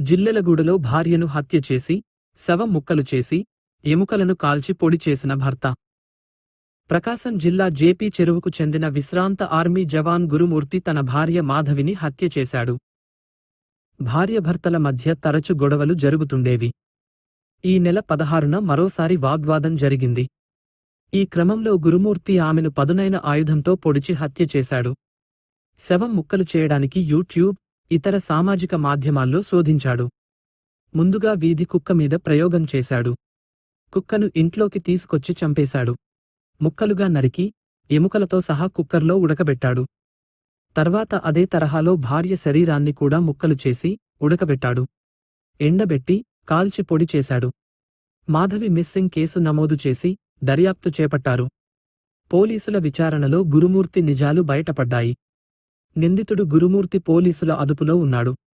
జిల్లెలగూడలో భార్యను హత్య చేసి శవం ముక్కలు చేసి ఎముకలను కాల్చి పొడి చేసిన భర్త. ప్రకాశం జిల్లా జేపీ చెరువుకు చెందిన విశ్రాంత ఆర్మీ జవాన్ గురుమూర్తి తన భార్య మాధవిని హత్య చేశాడు. భార్యభర్తల మధ్య తరచు గొడవలు జరుగుతుండేవి. ఈ నెల పదహారున మరోసారి వాగ్వాదం జరిగింది. ఈ క్రమంలో గురుమూర్తి ఆమెను పదునైన ఆయుధంతో పొడిచి హత్య చేశాడు. శవం ముక్కలు చేయడానికి యూట్యూబ్ ఇతర సామాజిక మాధ్యమాల్లో శోధించాడు. ముందుగా వీధి కుక్క మీద ప్రయోగం చేశాడు. కుక్కను ఇంట్లోకి తీసుకొచ్చి చంపేశాడు. ముక్కలుగా నరికి ఎముకలతో సహా కుక్కర్లో ఉడకబెట్టాడు. తర్వాత అదే తరహాలో భార్య శరీరాన్ని కూడా ముక్కలు చేసి ఉడకబెట్టాడు. ఎండబెట్టి కాల్చి పొడి చేశాడు. మాధవి మిస్సింగ్ కేసు నమోదు చేసి దర్యాప్తు చేపట్టారు. పోలీసుల విచారణలో గురుమూర్తి నిజాలు బయటపడ్డాయి. నిందితుడు గురుమూర్తి పోలీసుల అదుపులో ఉన్నాడు.